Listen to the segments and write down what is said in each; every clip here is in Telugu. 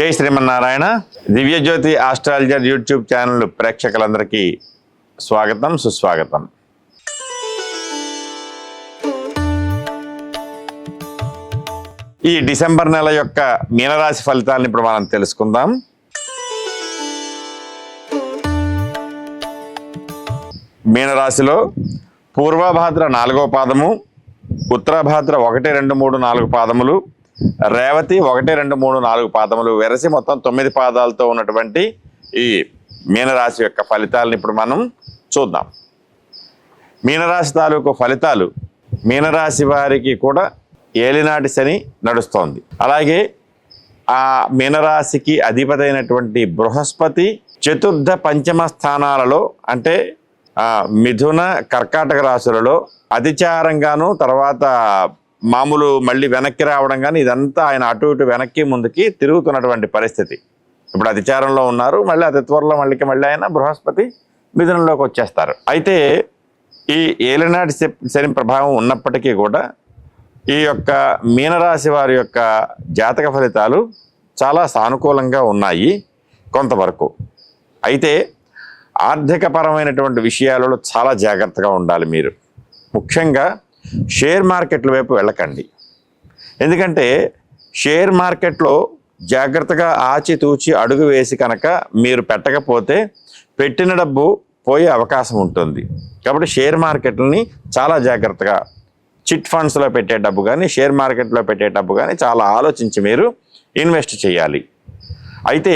జై Srimannarayana Divyajyothi astrologer YouTube channel ప్రేక్షకులందరికీ స్వాగతం సుస్వాగతం. ఈ డిసెంబర్ నెల యొక్క మీనరాశి ఫలితాలను ఇప్పుడు మనం తెలుసుకుందాం. మీనరాశిలో పూర్వభాద్ర నాలుగో పాదము ఉత్తరభాద్ర ఒకటి రెండు మూడు నాలుగు పాదములు రేవతి ఒకటి రెండు మూడు నాలుగు పాదములు వెరసి మొత్తం తొమ్మిది పాదాలతో ఉన్నటువంటి ఈ మీనరాశి యొక్క ఫలితాలను ఇప్పుడు మనం చూద్దాం. మీనరాశి తాలూకు ఫలితాలు మీనరాశి వారికి కూడా ఏలినాటి శని నడుస్తోంది. అలాగే ఆ మీనరాశికి అధిపతైనటువంటి బృహస్పతి చతుర్థ పంచమ స్థానాలలో అంటే మిథున కర్కాటక రాశులలో అతిచారంగాను తర్వాత మామూలు మళ్ళీ వెనక్కి రావడం కానీ ఇదంతా ఆయన అటు ఇటు వెనక్కి ముందుకి తిరుగుతున్నటువంటి పరిస్థితి. ఇప్పుడు అతిచారంలో ఉన్నారు మళ్ళీ అతి త్వరలో మళ్ళీ మళ్ళీ ఆయన బృహస్పతి మిథునంలోకి వచ్చేస్తారు. అయితే ఈ ఏలినాటి శని ప్రభావం ఉన్నప్పటికీ కూడా ఈ యొక్క మీనరాశి వారి యొక్క జాతక ఫలితాలు చాలా సానుకూలంగా ఉన్నాయి కొంతవరకు. అయితే ఆర్థికపరమైనటువంటి విషయాలలో చాలా జాగ్రత్తగా ఉండాలి మీరు. ముఖ్యంగా షేర్ మార్కెట్ల వైపు వెళ్ళకండి. ఎందుకంటే షేర్ మార్కెట్లో జాగ్రత్తగా ఆచితూచి అడుగు వేసి కనుక మీరు పెట్టకపోతే పెట్టిన డబ్బు పోయే అవకాశం ఉంటుంది. కాబట్టి షేర్ మార్కెట్లని చాలా జాగ్రత్తగా చిట్ ఫండ్స్లో పెట్టే డబ్బు కానీ షేర్ మార్కెట్లో పెట్టే డబ్బు కానీ చాలా ఆలోచించి మీరు ఇన్వెస్ట్ చేయాలి. అయితే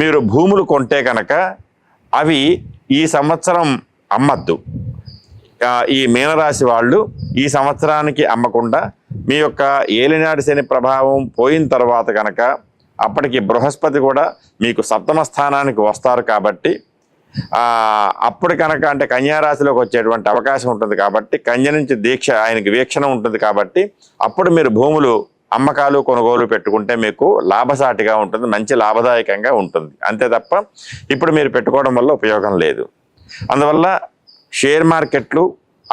మీరు భూములు కొంటే కనుక అవి ఈ సంవత్సరం అమ్మద్దు. ఈ మీనరాశి వాళ్ళు ఈ సంవత్సరానికి అమ్మకుండా మీ యొక్క ఏలినాటి శని ప్రభావం పోయిన తర్వాత కనుక అప్పటికి బృహస్పతి కూడా మీకు సప్తమ స్థానానికి వస్తారు కాబట్టి అప్పుడు కనుక అంటే కన్యారాశిలోకి వచ్చేటువంటి అవకాశం ఉంటుంది కాబట్టి కన్య నుంచి దీక్ష ఆయనకి వీక్షణ ఉంటుంది కాబట్టి అప్పుడు మీరు భూములు అమ్మకాలు కొనుగోలు పెట్టుకుంటే మీకు లాభసాటిగా ఉంటుంది మంచి లాభదాయకంగా ఉంటుంది. అంతే తప్ప ఇప్పుడు మీరు పెట్టుకోవడం వల్ల ఉపయోగం లేదు. అందువల్ల షేర్ మార్కెట్లు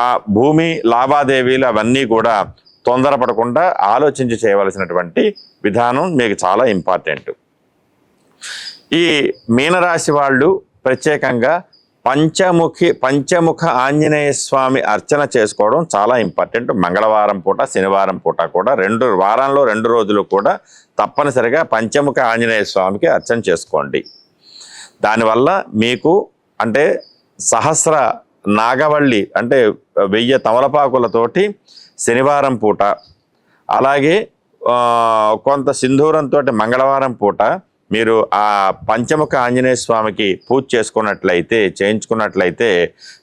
ఆ భూమి లావాదేవీలు అవన్నీ కూడా తొందరపడకుండా ఆలోచించి చేయవలసినటువంటి విధానం మీకు చాలా ఇంపార్టెంట్. ఈ మీనరాశి వాళ్ళు ప్రత్యేకంగా పంచముఖి పంచముఖ ఆంజనేయ స్వామి అర్చన చేసుకోవడం చాలా ఇంపార్టెంట్. మంగళవారం పూట శనివారం పూట కూడా రెండు వారంలో రెండు రోజులు కూడా తప్పనిసరిగా పంచముఖ ఆంజనేయ స్వామికి అర్చన చేసుకోండి. దానివల్ల మీకు అంటే సహస్ర నాగవల్లి అంటే వెయ్యి తమలపాకులతోటి శనివారం పూట అలాగే కొంత సింధూరంతో మంగళవారం పూట మీరు ఆ పంచముఖ ఆంజనేయ స్వామికి పూజ చేసుకున్నట్లయితే చేయించుకున్నట్లయితే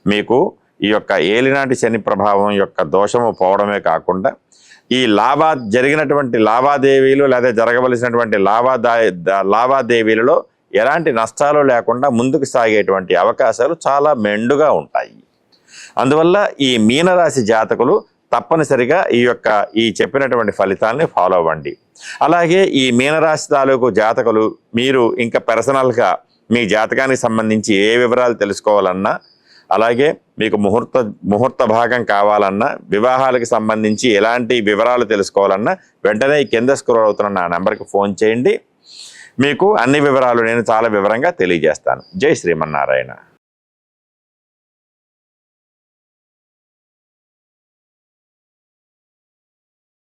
మీకు ఈ యొక్క ఏలినాటి శని ప్రభావం యొక్క దోషము పోవడమే కాకుండా ఈ లాభా జరిగినటువంటి లావాదేవీలు లేదా జరగవలసినటువంటి లావాదాయ లావాదేవీలలో ఎలాంటి నష్టాలు లేకుండా ముందుకు సాగేటువంటి అవకాశాలు చాలా మెండుగా ఉంటాయి. అందువల్ల ఈ మీనరాశి జాతకులు తప్పనిసరిగా ఈ యొక్క ఈ చెప్పినటువంటి ఫలితాన్ని ఫాలో అవ్వండి. అలాగే ఈ మీనరాశి తాలూకు జాతకులు మీరు ఇంకా పర్సనల్గా మీ జాతకానికి సంబంధించి ఏ వివరాలు తెలుసుకోవాలన్నా అలాగే మీకు ముహూర్త ముహూర్త భాగం కావాలన్నా వివాహాలకు సంబంధించి ఎలాంటి వివరాలు తెలుసుకోవాలన్నా వెంటనే కింద స్క్రోల్ అవుతున్న నా నెంబర్కి ఫోన్ చేయండి. మీకు అన్ని వివరాలు నేను చాలా వివరంగా తెలియజేస్తాను. జై శ్రీమన్నారాయణ.